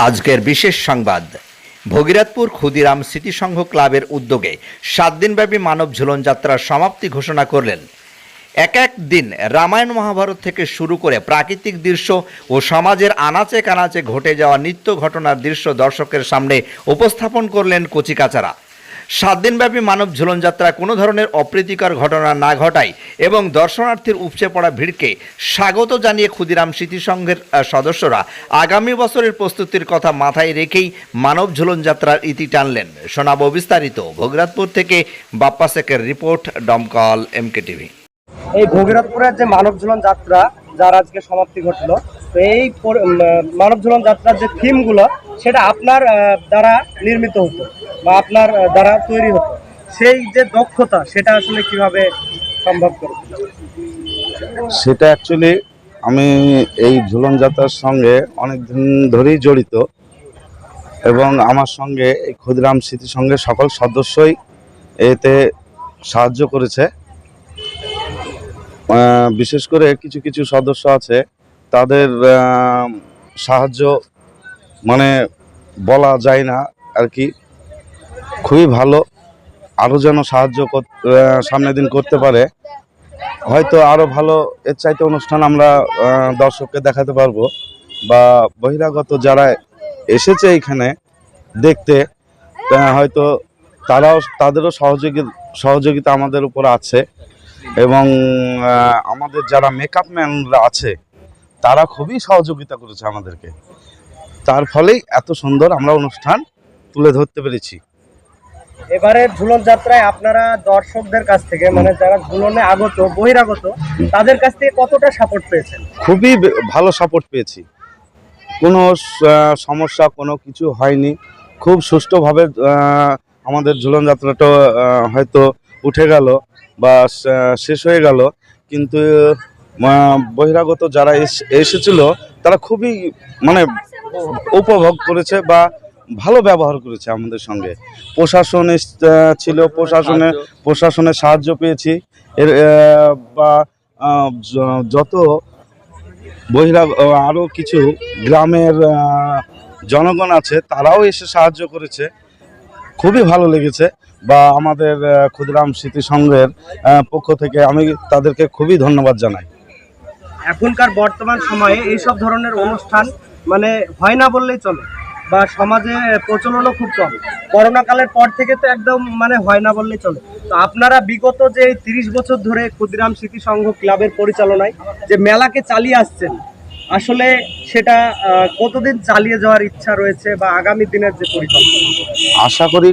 আজকের বিশেষ সংবাদ। ভগীরথপুর ক্ষুদিরাম স্মৃতিসংঘ ক্লাবের উদ্যোগে সাত দিনব্যাপী মানব ঝুলন যাত্রার সমাপ্তি ঘোষণা করলেন। এক এক দিন রামায়ণ মহাভারত থেকে শুরু করে প্রাকৃতিক দৃশ্য ও সমাজের আনাচে কানাচে ঘটে যাওয়া নিত্য ঘটনার দৃশ্য দর্শকের সামনে উপস্থাপন করলেন কচিকাচারা। সাত দিনব্যাপী মানব ঝুলন যাত্রা কোনো ধরনের অপ্রীতিকর ঘটনা না ঘটায় এবং দর্শনার্থীর উপচে পড়া ভিড়কে স্বাগত জানিয়ে ক্ষুদিরাম স্মৃতিসংঘের সদস্যরা আগামী বছরের প্রস্তুতির কথা মাথায় রেখেই মানব ঝুলন যাত্রার ইতি টানলেন। শোনাব বিস্তারিত। ভোগরাতপুর থেকে বাপ্পা শেখের রিপোর্ট ডমকল এমকে টিভি। এই ভগীরথপুরের যে মানব ঝুলন যাত্রা, যার আজকে সমাপ্তি ঘটলো, তো এই মানব ঝুলন যাত্রার যে থিমগুলো সেটা আপনার দ্বারা নির্মিত হতো। বা আপনার দ্বারা তৈরি হতো। সেই যে দক্ষতা, সেটা আসলে কীভাবে সম্ভব করে? সেটা অ্যাকচুয়ালি আমি এই ঝুলন যাত্রার সঙ্গে অনেক দিন ধরেই জড়িত এবং আমার সঙ্গে এই ক্ষুদিরাম স্মৃতি সঙ্গে সকল সদস্যই এতে সাহায্য করেছে। বিশেষ করে কিছু কিছু সদস্য আছে, তাদের সাহায্য মানে বলা যায় না আর কি। খুবই ভালো। আরও যেন সাহায্য সামনের দিন করতে পারে। হয়তো আরও ভালো, এর চাইতে অনুষ্ঠান আমরা দর্শককে দেখাতে পারব। বা বহিরাগত যারা এসেছে এখানে দেখতে হয়তো তারাও, তাদেরও সহযোগী, সহযোগিতা আমাদের উপর আছে। এবং আমাদের যারা মেকআপ ম্যানরা আছে, তারা খুবই সহযোগিতা করেছে আমাদেরকে। তার ফলেই এত সুন্দর আমরা অনুষ্ঠান তুলে ধরতে পেরেছি। এবারে ঝুলন যাত্রায় আপনারা দর্শকদের কাছ থেকে মানে যারা ঝুলনে আগত বহিরাগত তাদের কাছ থেকে কতটা সাপোর্ট পেয়েছেন? খুবই ভালো সাপোর্ট পেয়েছি। কোনো সমস্যা কোনো কিছু হয়নি। খুব সুষ্ঠুভাবে আমাদের ঝুলন যাত্রাটা হয়তো উঠে গেল বা শেষ হয়ে গেল। কিন্তু বহিরাগত যারা এস- এসেছিল তারা খুবই মানে উপভোগ করেছে বা ভালো ব্যবহার করেছে আমাদের সঙ্গে। প্রশাসন ছিল প্রশাসনে প্রশাসনের সাহায্য পেয়েছি। এর বা যত বহিরা আরও কিছু গ্রামের জনগণ আছে তারাও এসে সাহায্য করেছে। খুবই ভালো লেগেছে। বা আমাদের ক্ষুদিরাম স্মৃতি সংঘের পক্ষ থেকে আমি তাদেরকে খুবই ধন্যবাদ জানাই। এখনকার বর্তমান সময়ে এইসব ধরনের অনুষ্ঠান মানে হয় না বললেই চলে। বা সমাজে প্রচলনও খুব কম। করোনা কালের পর থেকে তো একদম মানে হয় না বললেই চলে। তো আপনারা বিগত যে তিরিশ বছর ধরে ক্ষুদিরাম স্মৃতি সংঘ ক্লাবের পরিচালনায় যে মেলাকে চালিয়ে আসছেন, আসলে সেটা কতদিন চালিয়ে যাওয়ার ইচ্ছা রয়েছে বা আগামী দিনের যে পরিকল্পনা? আশা করি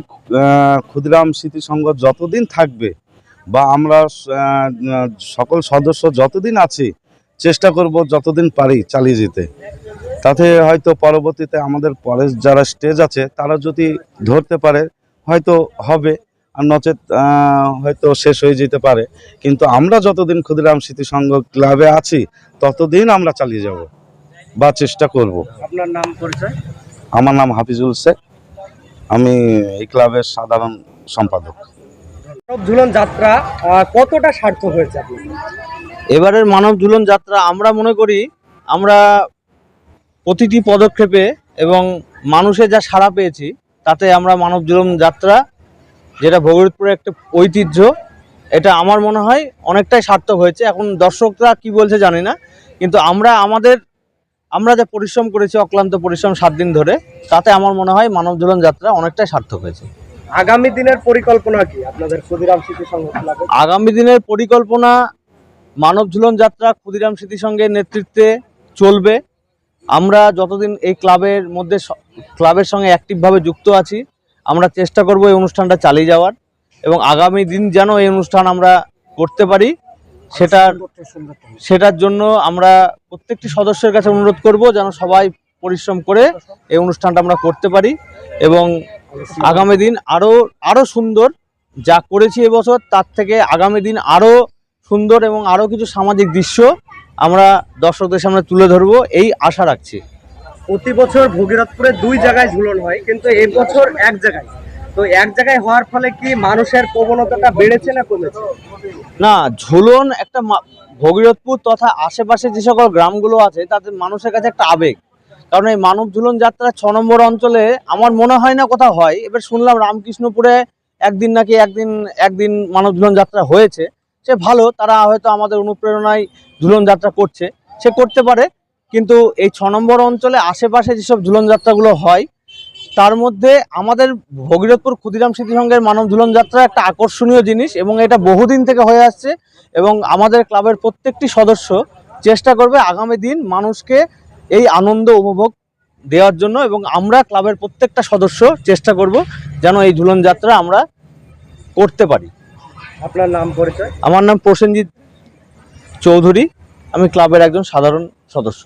ক্ষুদিরাম স্মৃতি সংঘ যতদিন থাকবে বা আমরা সকল সদস্য যতদিন আছি, চেষ্টা করব যতদিন পারি চালিয়ে যেতে। তাতে হয়তো পরবর্তীতে আমাদের পরের যারা স্টেজ আছে তারা যদি ধরতে পারে হয়তো হবে আর নচেত হয়তো শেষ হয়ে যেতে পারে। কিন্তু আমরা যতদিন ক্ষুদিরাম স্মৃতি সংঘ ক্লাবে আছি ততদিন আমরা চালিয়ে যাব বা চেষ্টা করব। আপনার নাম পরিচয়? আমার নাম হাফিজুল শেখ। আমি এই ক্লাবের সাধারণ সম্পাদক। মানব ঝুলন যাত্রা কতটা সার্থক হয়েছে এবারের মানব ঝুলন যাত্রা আমরা মনে করি আমরা প্রতিটি পদক্ষেপে এবং মানুষের যা সাড়া পেয়েছি তাতে আমরা মানব ঝুলন যাত্রা যেটা ভগীরথপুরের একটা ঐতিহ্য এটা আমার মনে হয় অনেকটাই সার্থক হয়েছে। এখন দর্শকরা কি বলছে জানি না কিন্তু আমরা আমাদের আমরা যা পরিশ্রম করেছি অক্লান্ত পরিশ্রম সাত দিন ধরে তাতে আমার মনে হয় মানব ঝুলন যাত্রা অনেকটাই সার্থক হয়েছে। আগামী দিনের পরিকল্পনা কি? আপনাদের ক্ষুদিরাম স্মৃতি সংঘ আগামী দিনের পরিকল্পনা মানব ঝুলন যাত্রা ক্ষুদিরাম স্মৃতি সংঘের নেতৃত্বে চলবে। আমরা যতদিন এই ক্লাবের মধ্যে ক্লাবের সঙ্গে অ্যাক্টিভভাবে যুক্ত আছি আমরা চেষ্টা করব এই অনুষ্ঠানটা চালিয়ে যাওয়ার এবং আগামী দিন যেন এই অনুষ্ঠান আমরা করতে পারি সেটার সেটার জন্য আমরা প্রত্যেকটি সদস্যের কাছে অনুরোধ করব যেন সবাই পরিশ্রম করে এই অনুষ্ঠানটা আমরা করতে পারি এবং আগামী দিন আরও আরও সুন্দর যা করেছি এবছর তার থেকে আগামী দিন আরও সুন্দর এবং আরও কিছু সামাজিক দৃশ্য আমরা দর্শকদের সামনে তুলে ধরবো এই আশা রাখছি। প্রতি বছর ভগীরথপুরে দুই জায়গায় ঝুলন হয় কিন্তু এই বছর এক জায়গায়। তো এক জায়গায় হওয়ার ফলে কি মানুষের প্রবণতাটা বেড়েছে না কমেছে? না ঝুলন একটা ভগীরথপুর তথা আশেপাশে যে সকল গ্রামগুলো আছে তাদের মানুষের কাছে একটা আবেগ। কারণ এই মানব ঝুলন যাত্রা ছ নম্বর অঞ্চলে আমার মনে হয় না কোথাও হয়। এবার শুনলাম রামকৃষ্ণপুরে একদিন নাকি একদিন একদিন মানব ঝুলন যাত্রা হয়েছে। সে ভালো, তারা হয়তো আমাদের অনুপ্রেরণায় ঝুলন যাত্রা করছে। সে করতে পারে, কিন্তু এই ছ নম্বর অঞ্চলে আশেপাশে যেসব ঝুলন যাত্রাগুলো হয়, তার মধ্যে আমাদের ভগীরথপুর ক্ষুদিরাম স্মৃতি সংঘের মানব ঝুলন যাত্রা একটা আকর্ষণীয় জিনিস এবং এটা বহুদিন থেকে হয়ে আসছে এবং আমাদের ক্লাবের প্রত্যেকটি সদস্য চেষ্টা করবে আগামী দিন মানুষকে এই আনন্দ উপভোগ দেওয়ার জন্য এবং আমরা ক্লাবের প্রত্যেকটা সদস্য চেষ্টা করব যেন এই ঝুলন যাত্রা আমরা করতে পারি। আপনার নাম পরিচয়? আমার নাম প্রসেনজিৎ চৌধুরী। আমি ক্লাবের একজন সাধারণ সদস্য।